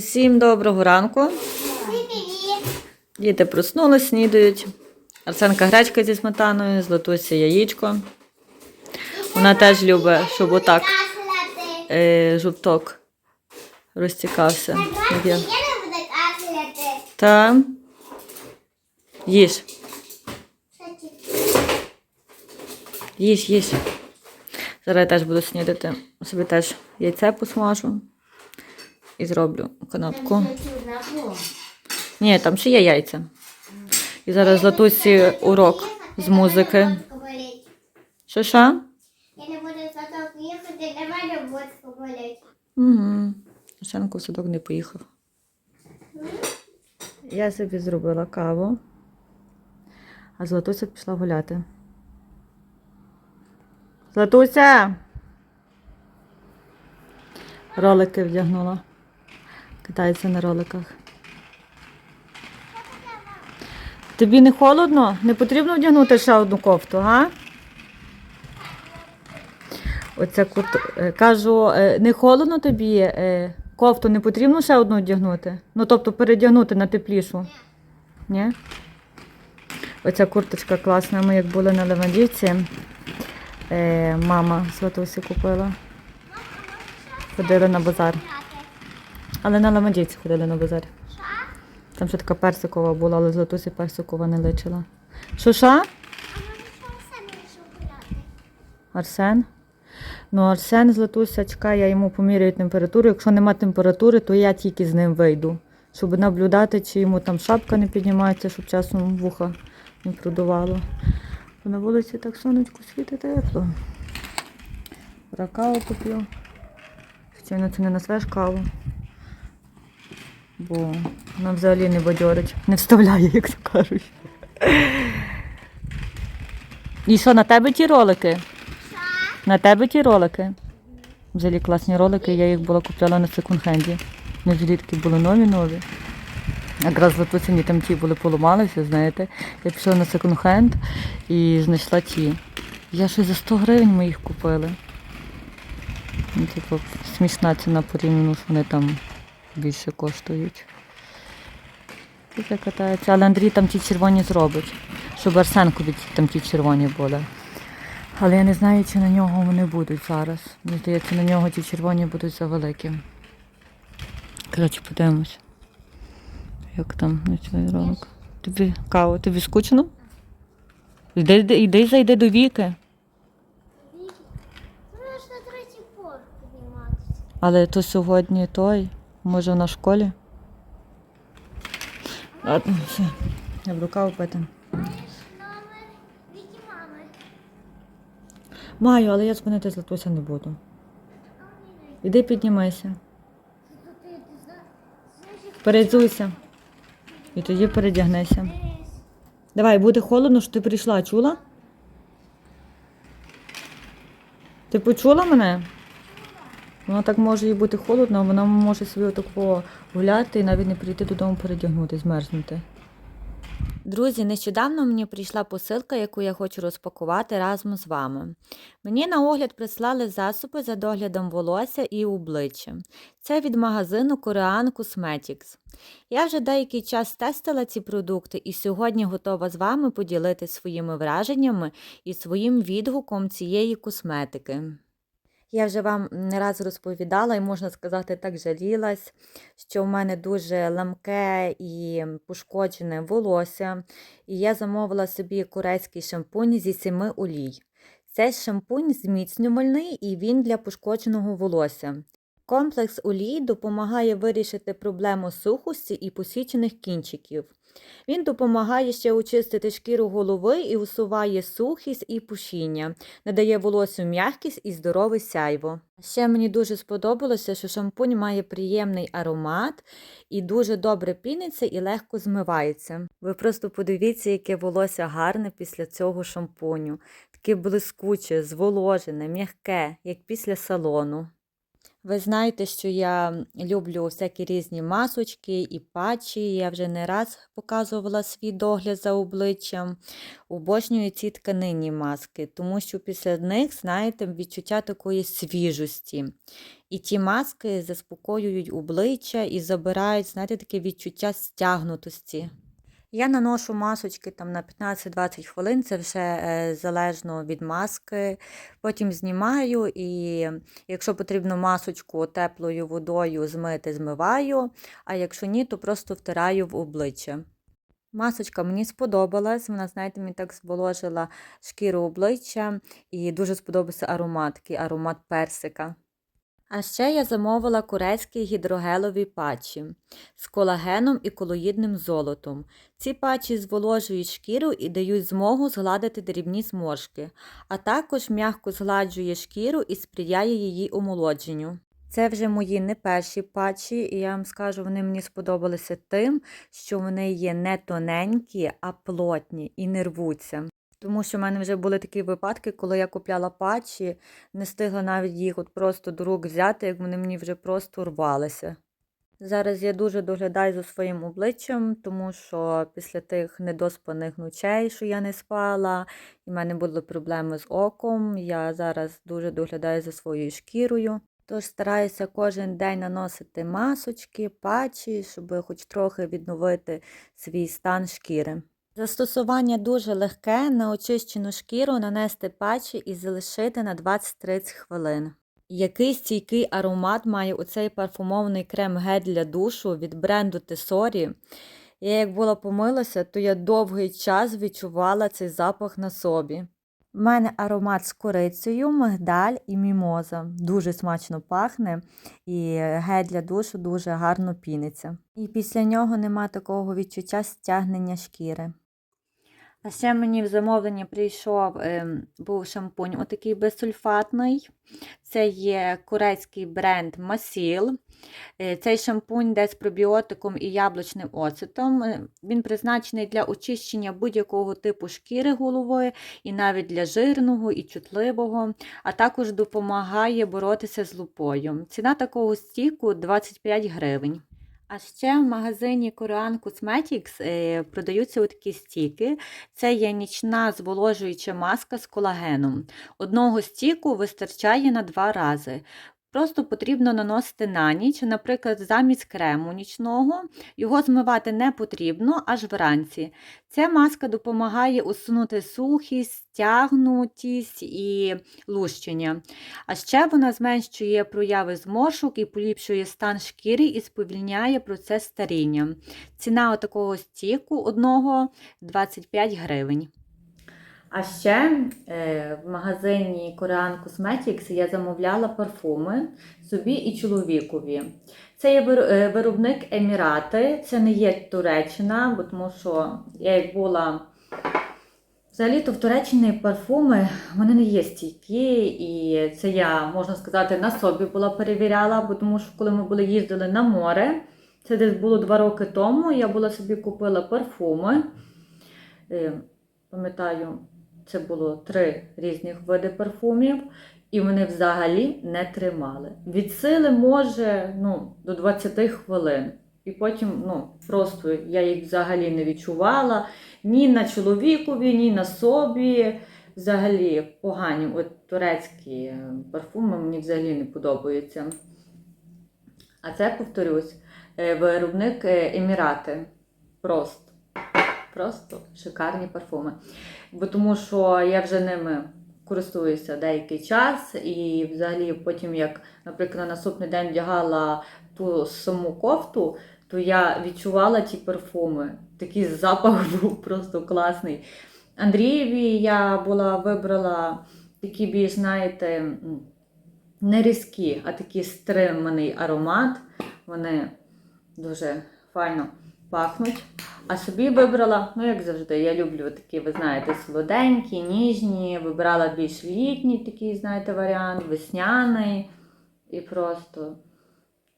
Усім доброго ранку. Діти проснулись, снідають. Арсенка гречка зі сметаною, Златуся яєчко. Вона теж любить, щоб отак е, жовток розтікався. Та їж, їж, їж. Зараз я теж буду снідати. Собі теж яйце посмажу і зроблю канапку. Ні, там ще є яйця. І зараз Златусі урок з музики. Що що? Я не буду садок їхати, давай роботку болить. Угу. Арсенко в садок не поїхав. Я собі зробила каву, а Златуся пішла гуляти. Златуся! Ролики вдягнула. Катається на роликах. Тобі не холодно? Не потрібно вдягнути ще одну кофту, га? Оця курт... е, Кажу, е, не холодно тобі е, кофту не потрібно ще одну вдягнути? Ну, тобто передягнути на теплішу. Ні? Оця курточка класна. Ми як були на Левандівці, мама Сватусі купила. Ходили на базар. Але на Левандівці ходили на базар. Там ще така персикова була, але Златусі персикова не личила. Що що? Арсен? Ну, Арсен Златуся чекає, я йому поміряю температуру. Якщо нема температури, то я тільки з ним вийду, щоб наблюдати, чи йому там шапка не піднімається, щоб часом вуха не продувало. Бо на вулиці так сонечко світить тепло. Зараз каву поп'ю. Звичайно, це не назвеш каву. Бо вона взагалі не бадьорить, не вставляє, як то кажуть. І що, на тебе ті ролики? На тебе ті ролики? Взагалі класні ролики, я їх була купляла на секонд-хенді. Не такі були нові нові. Якраз записані там ті були поламалися, знаєте. Я пішла на секонд-хенд і знайшла ті. Я щось за 100 гривень ми їх купили. Ну, типу, смішна ціна порівняно, що вони там більше коштують. Таке катається. Але Андрій там ті червоні зробить, щоб Арсенкові там ті червоні були. Але я не знаю, чи на нього вони будуть зараз. Мені здається, на нього ті червоні будуть завеликі. Коротше, подивимось. Як там на цей ролик. Тобі каву, тобі скучно? Йди, йди, йди зайди до віки. Ну, ж на третій поверх підніматися. Але то сьогодні той, може на школі. Ладно, все. Я буду каву пити. Маю, але я дзвонити з Латуся не буду. Іди піднімайся. Передзуйся. І тоді передягнися. Давай, буде холодно, що ти прийшла, чула? Ти почула мене? Воно так може і бути холодно, а вона може собі отако гуляти і навіть не прийти додому передягнути, змерзнути. Друзі, нещодавно мені прийшла посилка, яку я хочу розпакувати разом з вами. Мені на огляд прислали засоби за доглядом волосся і обличчя. Це від магазину Korean Cosmetics. Я вже деякий час тестила ці продукти і сьогодні готова з вами поділитися своїми враженнями і своїм відгуком цієї косметики. Я вже вам не раз розповідала і, можна сказати, так жалілась, що в мене дуже ламке і пошкоджене волосся. І я замовила собі корейський шампунь зі семи олій. Цей шампунь зміцнювальний і він для пошкодженого волосся. Комплекс олій допомагає вирішити проблему сухості і посічених кінчиків. Він допомагає ще очистити шкіру голови і усуває сухість і пушіння, надає волосю м'якість і здорове сяйво. Ще мені дуже сподобалося, що шампунь має приємний аромат і дуже добре піниться і легко змивається. Ви просто подивіться, яке волосся гарне після цього шампуню. Таке блискуче, зволожене, м'яке, як після салону. Ви знаєте, що я люблю всякі різні масочки і патчі. Я вже не раз показувала свій догляд за обличчям. Обожнюю ці тканинні маски, тому що після них, знаєте, відчуття такої свіжості. І ті маски заспокоюють обличчя і забирають, знаєте, таке відчуття стягнутості. Я наношу масочки там на 15-20 хвилин, це вже е, залежно від маски. Потім знімаю і якщо потрібно масочку теплою водою змити, змиваю, а якщо ні, то просто втираю в обличчя. Масочка мені сподобалась, вона, знаєте, мені так зволожила шкіру обличчя і дуже сподобався аромат, такий аромат персика. А ще я замовила корейські гідрогелові патчі з колагеном і колоїдним золотом. Ці патчі зволожують шкіру і дають змогу згладити дрібні зморшки, а також м'яко згладжує шкіру і сприяє її омолодженню. Це вже мої не перші патчі, і я вам скажу, вони мені сподобалися тим, що вони є не тоненькі, а плотні і не рвуться. Тому що в мене вже були такі випадки, коли я купляла патчі, не встигла навіть їх от просто до рук взяти, як вони мені вже просто рвалися. Зараз я дуже доглядаю за своїм обличчям, тому що після тих недоспаних ночей, що я не спала, і в мене були проблеми з оком. Я зараз дуже доглядаю за своєю шкірою. Тож стараюся кожен день наносити масочки, патчі, щоб хоч трохи відновити свій стан шкіри. Застосування дуже легке, на очищену шкіру нанести патчі і залишити на 20-30 хвилин. Який стійкий аромат має оцей парфумований крем-гель для душу від бренду Tessori. Я як була помилася, то я довгий час відчувала цей запах на собі. У мене аромат з корицею, мигдаль і мімоза. Дуже смачно пахне, і гель для душу дуже гарно піниться. І після нього нема такого відчуття стягнення шкіри. А ще мені в замовлення прийшов ем, був шампунь, отакий безсульфатний. Це є корейський бренд Масіл. Е, Цей шампунь йде з пробіотиком і яблучним оцетом. Е, Він призначений для очищення будь-якого типу шкіри голови, і навіть для жирного і чутливого, а також допомагає боротися з лупою. Ціна такого стіку 25 гривень. А ще в магазині Korean Cosmetics е, продаються такі стіки. Це є нічна зволожуюча маска з колагеном. Одного стіку вистачає на два рази. Просто потрібно наносити на ніч, наприклад, замість крему нічного. Його змивати не потрібно аж вранці. Ця маска допомагає усунути сухість, стягнутість і лущення. А ще вона зменшує прояви зморшок і поліпшує стан шкіри і сповільняє процес старіння. Ціна такого стіку одного 25 гривень. А ще е, в магазині Korean Cosmetics я замовляла парфуми собі і чоловікові. Це є е, виробник Емірати, це не є Туреччина, бо тому що я як була. Взагалі-то в Туреччині парфуми вони не є стійкі, і це я, можна сказати, на собі була перевіряла, бо тому що коли ми були їздили на море, це десь було два роки тому, я була собі купила парфуми. Е, Пам'ятаю, це було три різних види парфумів, і вони взагалі не тримали. Від сили може ну, до 20 хвилин. І потім ну, просто я їх взагалі не відчувала ні на чоловікові, ні на собі. Взагалі погані от турецькі е, парфуми мені взагалі не подобаються. А це, повторюсь, е, виробник е, Емірати. Просто, просто шикарні парфуми. Бо тому що я вже ними користуюся деякий час, і взагалі потім, як, наприклад, на наступний день вдягала ту саму кофту, то я відчувала ті парфуми. Такий запах був просто класний. Андрієві я була вибрала такі більш, знаєте, не різкі, а такий стриманий аромат. Вони дуже файно пахнуть. А собі вибрала, ну як завжди, я люблю такі, ви знаєте, солоденькі, ніжні. Вибирала більш літній такий, знаєте, варіант, весняний. І просто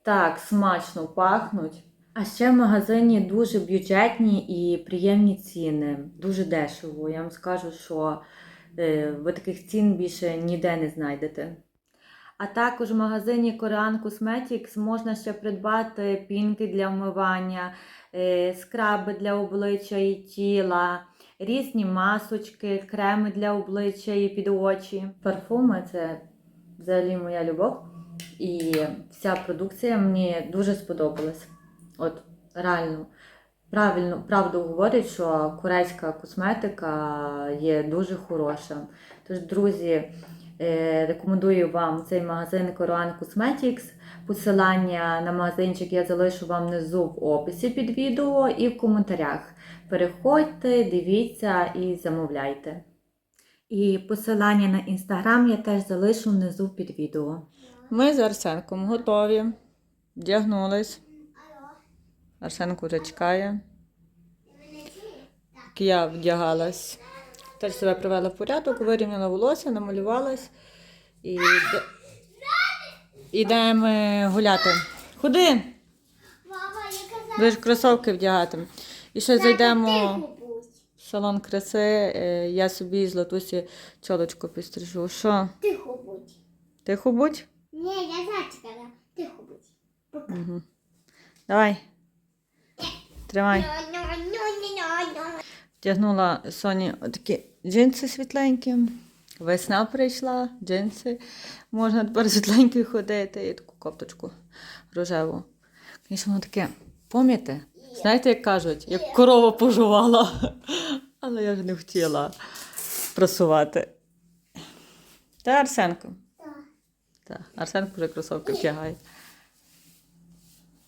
так смачно пахнуть. А ще в магазині дуже бюджетні і приємні ціни. Дуже дешево. Я вам скажу, що е, ви таких цін більше ніде не знайдете. А також в магазині Korean Cosmetics можна ще придбати пінки для вмивання, скраби для обличчя і тіла, різні масочки, креми для обличчя і під очі. Парфуми це взагалі моя любов. І вся продукція мені дуже сподобалась. От реально, правильно, правду говорять, що корейська косметика є дуже хороша. Тож, друзі, е, рекомендую вам цей магазин Korean Cosmetics. Посилання на магазинчик я залишу вам внизу в описі під відео і в коментарях. Переходьте, дивіться і замовляйте. І посилання на інстаграм я теж залишу внизу під відео. Ми з Арсенком готові. Вдягнулись. Алло. Арсенко вже чекає. Я вдягалась. Теж себе привела в порядок, вирівняла волосся, намалювалась і йдемо гуляти. Ходи! Ж кросовки вдягати. І ще зайдемо в салон краси. е, Я собі з Латусі чолочку підстрижу. Що? Тихо будь. Тихо будь? Ні, я зачекала. Тихо будь. Угу. Давай. Тримай. Ну-ну-ну-ну-ну. Соні такі джинси світленькі. Весна прийшла, джинси. Можна тепер світленькі ходити і таку копточку рожеву. Звісно, воно таке, пам'ятаєте? Знаєте, як кажуть, як корова пожувала. Але я ж не хотіла просувати. Та Арсенко. Так. Арсенко вже кросовки втягає.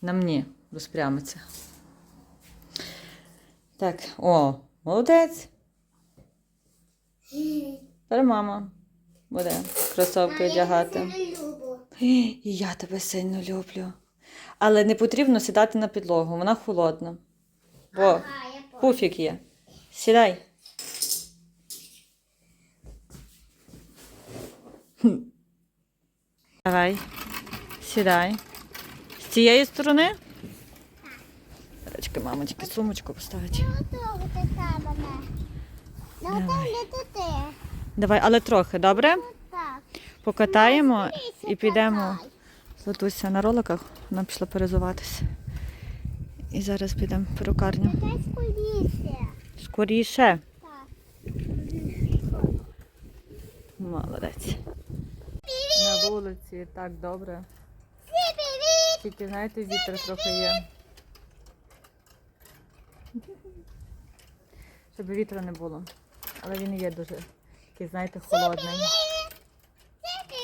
На мені розпрямиться. Так, о, молодець. Тепер мама буде кросовки люблю. І я тебе сильно люблю. Але не потрібно сідати на підлогу, вона холодна. Бо Ага, пуфік є. Сідай. Хм. Давай. Сідай. З цієї сторони? Речки, мамочки, сумочку поставить. Ну, там туди. Давай, але трохи, добре? Так. Покатаємо і підемо. Златуся на роликах, вона пішла перезуватися. І зараз підемо в перукарню. Скоріше. Скоріше. Так. Молодець. На вулиці так добре. Привіт! Тільки, знаєте, вітер трохи є. Щоб вітру не було. Але він є дуже такий, знаєте, холодний.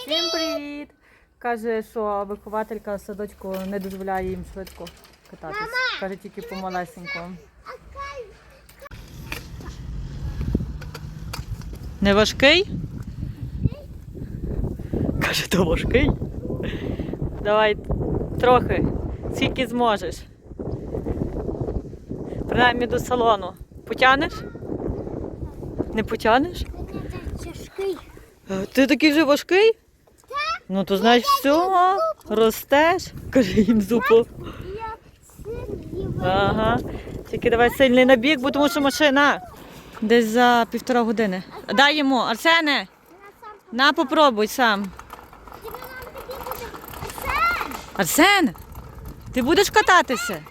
Всім привіт! Каже, що вихователька в садочку не дозволяє їм швидко кататись. Каже, тільки помалесенько. Не важкий? Каже, то важкий. Давай трохи, скільки зможеш. Принаймні до салону. Потягнеш? Не потягнеш? Тяжкий. Е, Ти такий вже важкий? Ну то значить все, ростеш. Каже їм зупу. Ага. Тільки давай сильний набіг, бо тому що машина. Десь за півтора години. Дай йому, Арсене, на попробуй сам. Арсен, ти будеш кататися?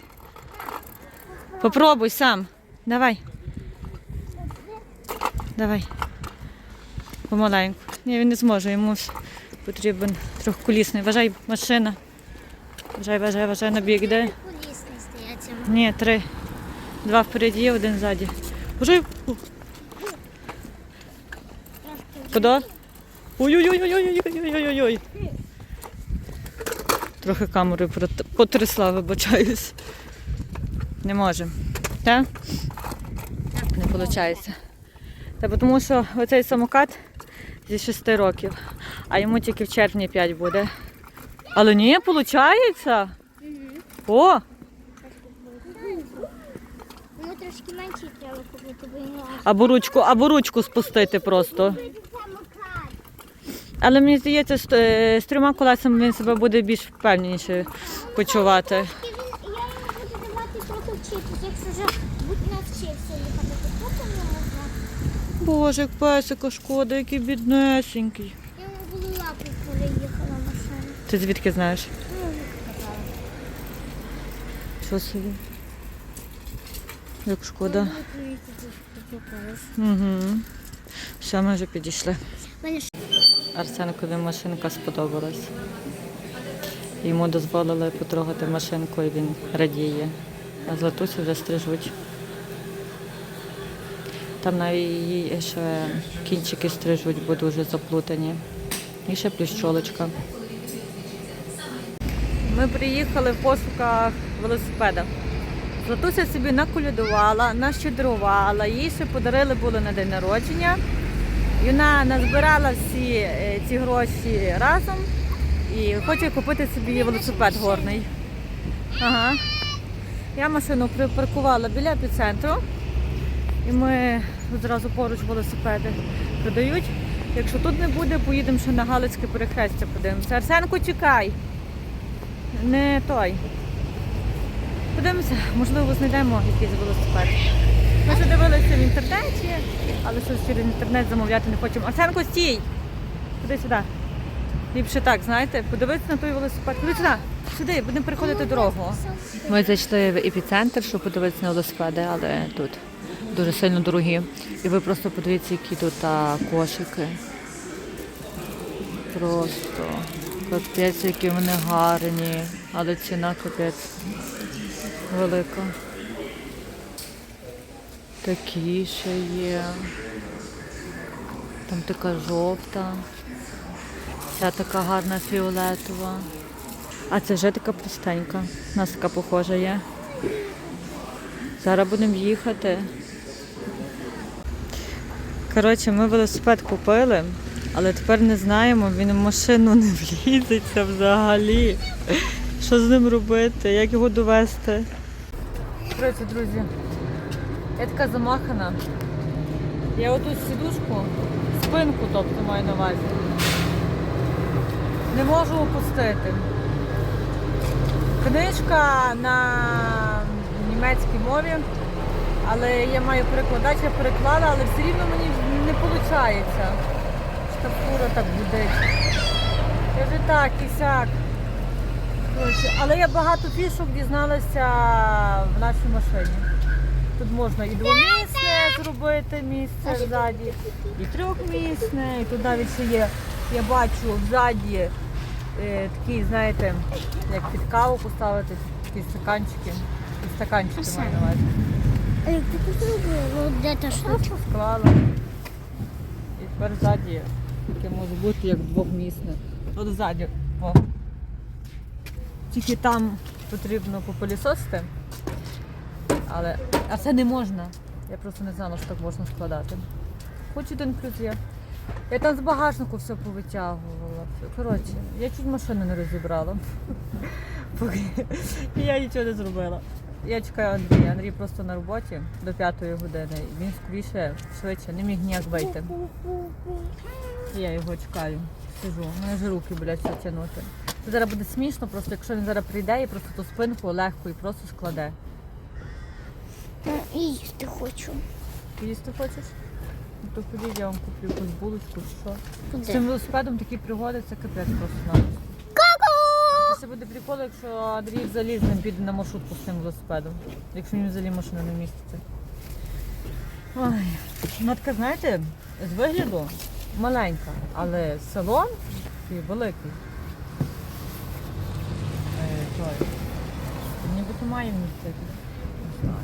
Попробуй сам. Давай. Давай. Помаленьку. Ні, він не зможе, йому потрібен трьохколісний. Вважай, машина. Вважай, вважай, вважай, набіг йде. Колісний стоять. Ні, три. Два впереді, один ззаді. Уже. Куди? Ой-ой-ой-ой-ой-ой-ой-ой-ой. Трохи камерою потрясла, вибачаюсь. Не можемо. Так? Не виходить. Та тому що оцей самокат зі 6 років, а йому тільки в червні 5 буде. Але ні, виходить. О! Ну трошки менше треба купити, бо не Або ручку, або ручку спустити просто. Але мені здається, з, е, з трьома колесами він себе буде більш впевненіше почувати. Я йому буду давати трохи вчитися, якщо вже будь навчився їхати, то потім не можна. Боже, як песика шкода, який біднесенький. Я йому буду лапу переїхала машина. Ти звідки знаєш? Що собі? Як шкода. Угу. Все, ми вже підійшли. Арсенкові машинка сподобалась. Йому дозволили потрогати машинку і він радіє. А Златусю вже стрижуть. Там навіть її ще кінчики стрижуть, бо дуже заплутані. І ще плющолочка. Ми приїхали в пошуках велосипеда. Златуся собі наколядувала, нащедрувала, їй ще подарили було на день народження. І вона назбирала всі е, ці гроші разом і хоче купити собі велосипед горний. Ага. Я машину припаркувала біля епіцентру. І ми одразу поруч велосипеди продають. Якщо тут не буде, поїдемо ще на Галицьке перехрестя подивимося. Арсенку, чекай. Не той. Подивимося, можливо, знайдемо якийсь велосипед. Ми вже дивилися в інтернеті, але щось через інтернет замовляти не хочемо. Арсенко, стій! Ходи сюди. Ліпше так, знаєте, подивитися на той велосипед. Ходи сюди, сюди, будемо переходити дорогу. Ми зайшли в епіцентр, щоб подивитися на велосипеди, але тут дуже сильно дорогі. І ви просто подивіться, які тут кошики. Просто капець, які вони гарні, але ціна капець велика. Такі ще є. Там така жовта. Ця така гарна фіолетова. А це вже така простенька. У нас така похожа є. Зараз будемо їхати. Коротше, ми велосипед купили, але тепер не знаємо, він в машину не влізеться взагалі. Що з ним робити? Як його довести? Коротше, друзі, я така замахана. Я оту сідушку, спинку, тобто маю на увазі. Не можу опустити. Книжка на німецькій мові, але я маю перекладач, я переклала, але все рівно мені не виходить. Штапура так гудить. Я вже так і сяк. Але я багато фішок дізналася в нашій машині. Тут можна і двомісне зробити місце ззаді, і трьохмісне, і тут навіть ще є, я бачу ззаді е, такі, знаєте, як під каву поставити, такі стаканчики. Стаканчики маю на увазі. А як? Склала. І тепер ззаді таке може бути як двохмісне. От ззаді. О. Тільки там потрібно попилісосити. Але а це не можна. Я просто не знала, що так можна складати. Хоч один плюс є. Я там з багажнику все повитягувала. Коротше, я чуть машину не розібрала. Поки я нічого не зробила. Я чекаю Андрія. Андрій просто на роботі до п'ятої години. Він скоріше, швидше, не міг ніяк вийти. Я його чекаю. Сижу. У мене вже руки, блядь, все тягнути. Це зараз буде смішно, просто якщо він зараз прийде і просто ту спинку легко і просто складе. Та і їсти хочу. Їсти хочеш? Ну, то ходіть, я вам куплю якусь булочку чи що. З Куди? цим велосипедом такі пригоди, це капець просто навіть. Це буде прикол, якщо Андрій взагалі з ним піде на маршрутку з цим велосипедом. Якщо він взагалі машина не вміститься. Ой, така, знаєте, з вигляду маленька, але салон такий великий. Е, той. Нібито має вмістити. Не знаю.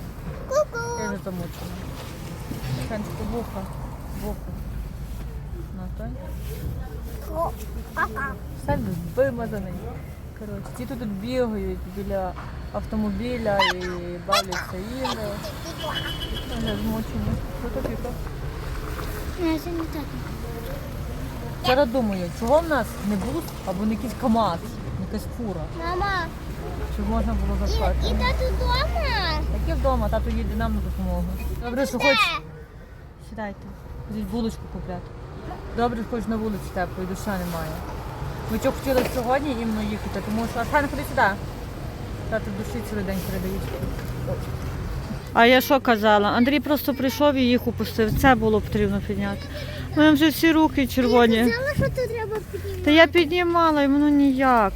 Я вже замучена. Сенчко, вуха, вуха. На той. Все вимазаний. Коротше, ті тут бігають біля автомобіля і бавляться ігри. Вже змучені. Що то піка? Не, це не так. Зараз думаю, чого в нас не бус або не якийсь КАМАЗ, не якась фура. Мама, Щоб можна було і, і тату вдома? Таке вдома, тато їде нам на допомогу. Добре, що хоч. Сідайте. Ходіть булочку купляти. Добре, що хоч на вулиці тепло і душа немає. Ми чого хотіли сьогодні іменно їхати, тому що Арсен, ходи сюди. Тато душі цілий день передають. А я що казала? Андрій просто прийшов і їх упустив. Це було потрібно підняти. У мене вже всі руки червоні. Я казала, що тут треба піднімати. Та я піднімала, і воно ніяк.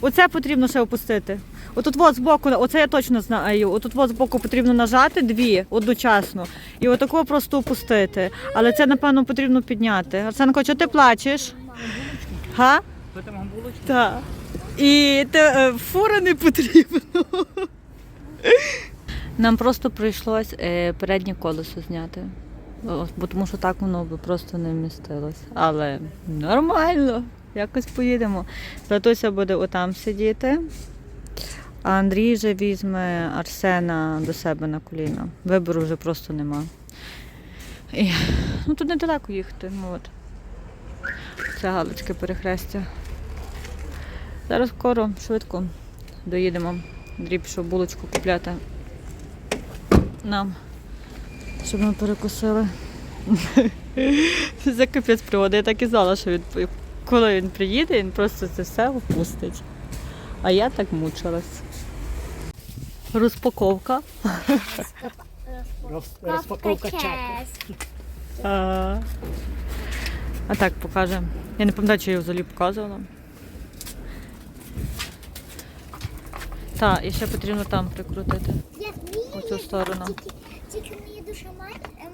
Оце потрібно ще опустити. Отут от збоку, оце я точно знаю. Отут от збоку потрібно нажати дві одночасно. І отако просто опустити. Але це, напевно, потрібно підняти. Арсенко, чого ти плачеш? Га? Так. І те, е, фура не потрібно. Нам просто прийшлось е, переднє колесо зняти. Бо тому що так воно би просто не вмістилось. Але нормально, якось поїдемо. Златуся буде отам сидіти, а Андрій вже візьме Арсена до себе на коліна. Вибору вже просто нема. І, ну тут недалеко їхати. ну, От. Це Галицьке перехрестя. Зараз скоро, швидко доїдемо. Андрій пішов булочку купляти нам, щоб ми перекусили. Це капець приводи. Я так і знала, що він, коли він приїде, він просто це все опустить. А я так мучилась. Розпаковка. Розпаковка чеки. А, так покаже. Я не пам'ятаю, чи я його взагалі показувала. Так, і ще потрібно там прикрутити. Як вмію, У цю сторону. Тільки, тільки мені душа ма-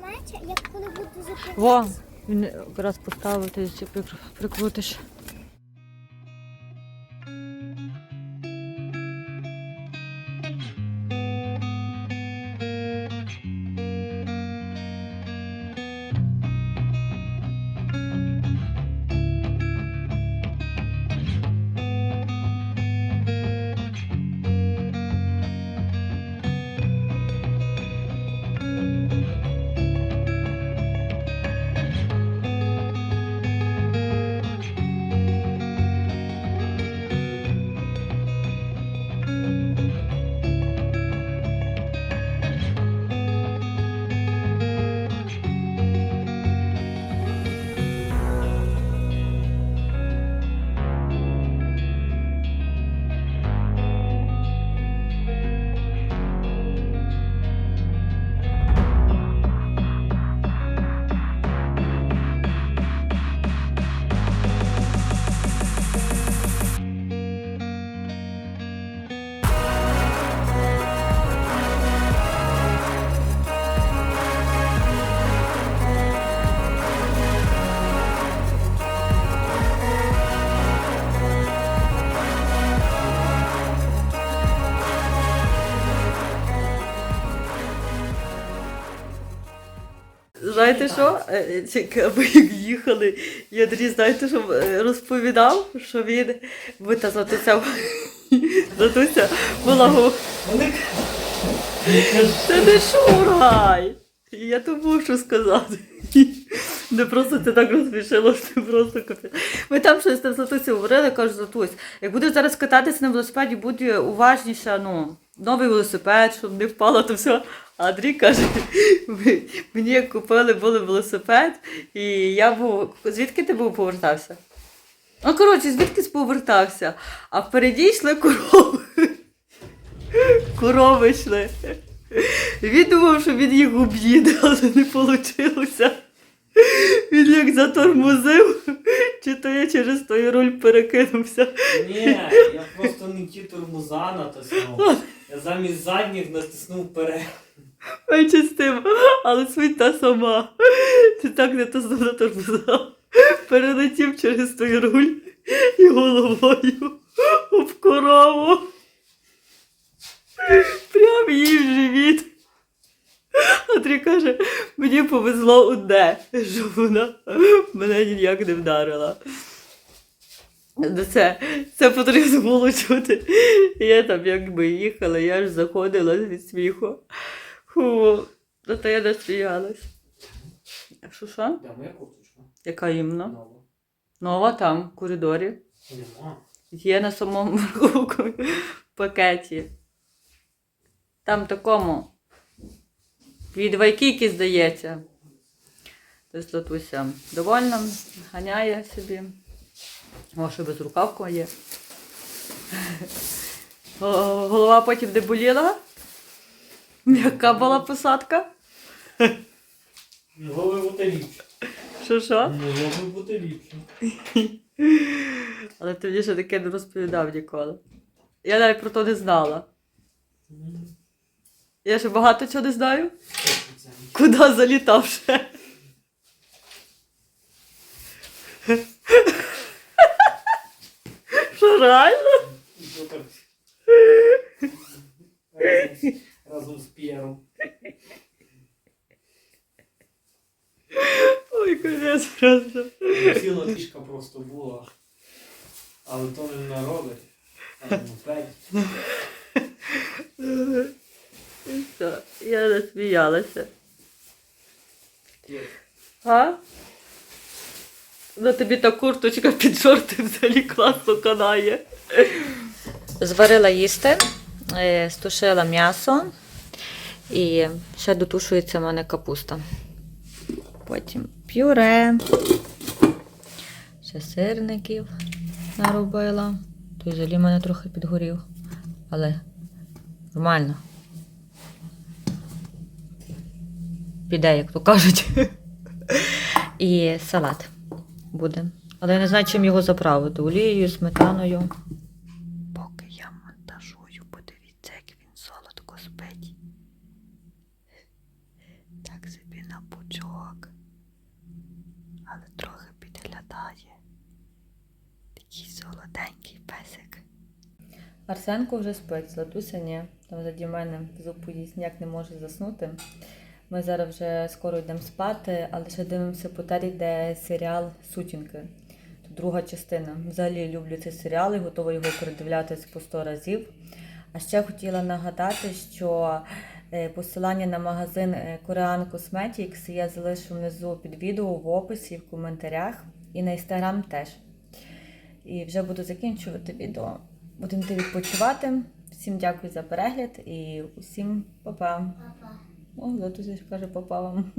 менше, як коли буду закрутити. Во! Він якраз поставив, ти прикрутиш. Знаєте що? Е, Ми як їхали, і Андрій, знаєте, що е, розповідав, що він ви та Златуся, Златуся була го- не шурай! Я то мушу сказати. Не просто це так розсмішило, що просто капець. Ми там щось там Златусі говорили, кажу, Златусь, як будеш зараз кататися на велосипеді, будь уважніша, ну, новий велосипед, щоб не впало, то все. Андрій каже, мені купили були велосипед, і я був. Звідки ти був повертався? Ну, коротше, звідки повертався? А впереді йшли корови. Корови йшли. Він думав, що він їх об'їде, але не вийшло. Він як затормозив, чи то я через той руль перекинувся. Ні, я просто не ті тормоза натиснув. Я замість задніх натиснув вперед. Менше але суть та сама. Ти так не то знову затормозав. Перелетів через той руль і головою об корову. Прям їй в живіт. Андрій каже, мені повезло одне, що вона мене ніяк не вдарила. Ну, Це, це потрібно було чути. Я там якби їхала, я ж заходила від сміху. Фу, ну то я насміялась. А Що що? Де моя курточка? Яка іменно? Нова. Нова там, в коридорі. Нема. Є на самому верху пакеті. Там такому. Від Вайкіки, здається. Тобто Латуся довольна, ганяє собі. О, ще без рукавку є. Голова потім не боліла. Яка була посадка? Голови уталічі. Що що? Могло би бути ліпше. Але ти мені ще таке не розповідав ніколи. Я навіть про то не знала. Я ще багато чого не знаю. Куди залітав ще? Що реально? Разом з- П'єром. Ой, капець просто. Ціла фішка просто була. Але то не на ровері, а мопеді. І все, я засміялася. А? На тобі та курточка під шорти взагалі класно канає. Зварила їсти, стушила м'ясо і ще дотушується в мене капуста. Потім пюре, ще сирників наробила. Той взагалі мене трохи підгорів, але нормально. Піде, як то кажуть. І салат буде. Але я не знаю, чим його заправити. Олією, сметаною. Поки я монтажую, подивіться, як він солодко спить. Так собі на пучок. Але трохи підглядає. Такий солоденький песик. Арсенко вже спить, Златуся ні. Там заді мене їсть ніяк не може заснути. Ми зараз вже скоро йдемо спати, але ще дивимося по тері, де серіал Сутінки. Тут друга частина. Взагалі люблю цей серіал і готова його передивлятись по 100 разів. А ще хотіла нагадати, що посилання на магазин е, Korean Cosmetics я залишу внизу під відео в описі, в коментарях і на інстаграм теж. І вже буду закінчувати відео. Будемо відпочивати. Всім дякую за перегляд і усім па-па. Папа. О, Златуся каже папа вам.